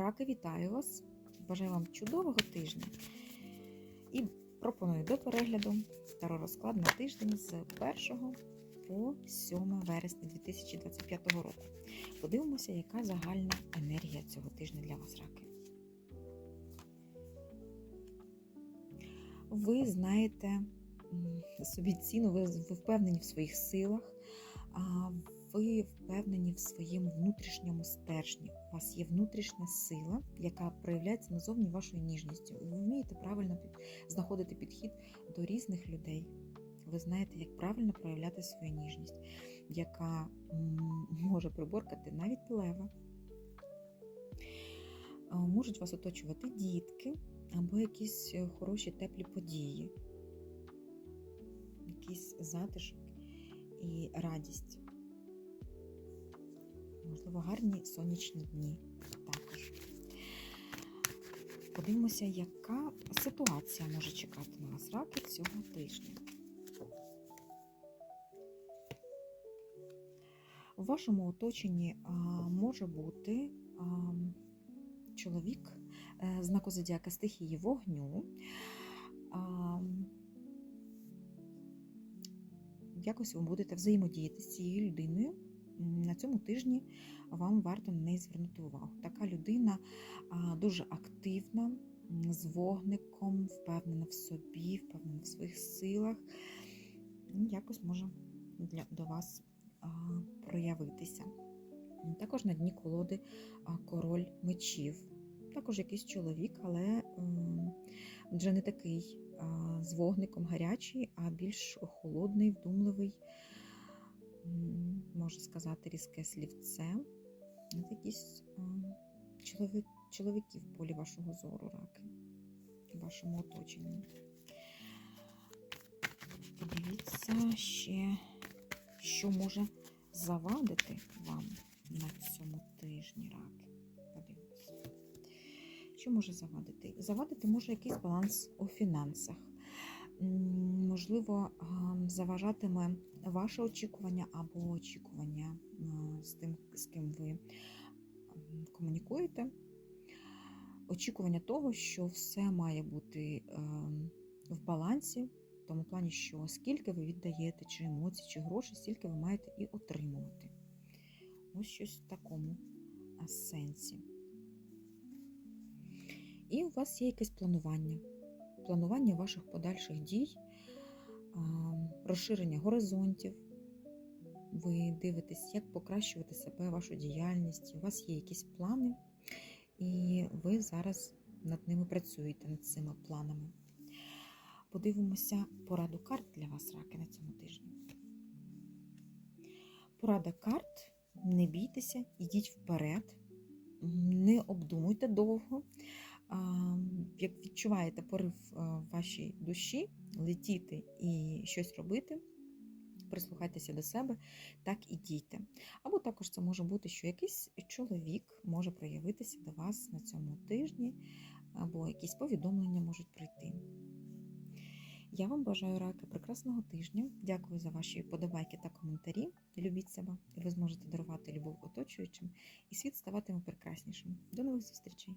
Раки, вітаю вас! Бажаю вам чудового тижня і пропоную до перегляду таро розклад на тиждень з 1 по 7 вересня 2025 року. Подивимося, яка загальна енергія цього тижня для вас, раки. Ви знаєте собі ціну, ви впевнені в своїх силах, ви впевнені в своєму внутрішньому стержні. У вас є внутрішня сила, яка проявляється назовні вашою ніжністю. Ви вмієте правильно знаходити підхід до різних людей. Ви знаєте, як правильно проявляти свою ніжність, яка може приборкати навіть лева. Можуть вас оточувати дітки або якісь е, хороші теплі події, якийсь затишок і радість. Можливо, гарні сонячні дні також. Подивимося, яка ситуація може чекати на вас раки цього тижня. У вашому оточенні а, може бути а, чоловік е, знаку зодіака стихії вогню. А, якось ви будете взаємодіяти з цією людиною. На цьому тижні вам варто на неї звернути увагу. Така людина дуже активна, з вогником, впевнена в собі, впевнена в своїх силах. Якось може для, до вас проявитися. Також на дні колоди король мечів. Також якийсь чоловік, але м, вже не такий з вогником гарячий, а більш холодний, вдумливий, м, можна сказати, різке слівце. Це якісь чоловік, чоловіки в полі вашого зору, раки, в вашому оточенні. Подивіться ще, що може завадити вам на цьому тижні раки. Подивимося. Що може завадити? Завадити може якийсь баланс у фінансах. Можливо, заважатиме ваше очікування або очікування з тим, з ким ви комунікуєте. Очікування того, що все має бути в балансі, в тому плані, що скільки ви віддаєте, чи емоцій, чи грошей, стільки ви маєте і отримувати. Ось щось в такому сенсі. І у вас є якесь планування. Планування ваших подальших дій, розширення горизонтів. Ви дивитесь, як покращувати себе, вашу діяльність. У вас є якісь плани, і ви зараз над ними працюєте, над цими планами. Подивимося пораду карт для вас, раки, на цьому тижні. Порада карт: не бійтеся, йдіть вперед, не обдумуйте довго. Як відчуваєте порив в вашій душі, летіти і щось робити, прислухайтеся до себе, так і дійте. Або також це може бути, що якийсь чоловік може проявитися до вас на цьому тижні, або якісь повідомлення можуть прийти. Я вам бажаю раки прекрасного тижня. Дякую за ваші подобайки та коментарі. Любіть себе, і ви зможете дарувати любов оточуючим, і світ ставатиме прекраснішим. До нових зустрічей!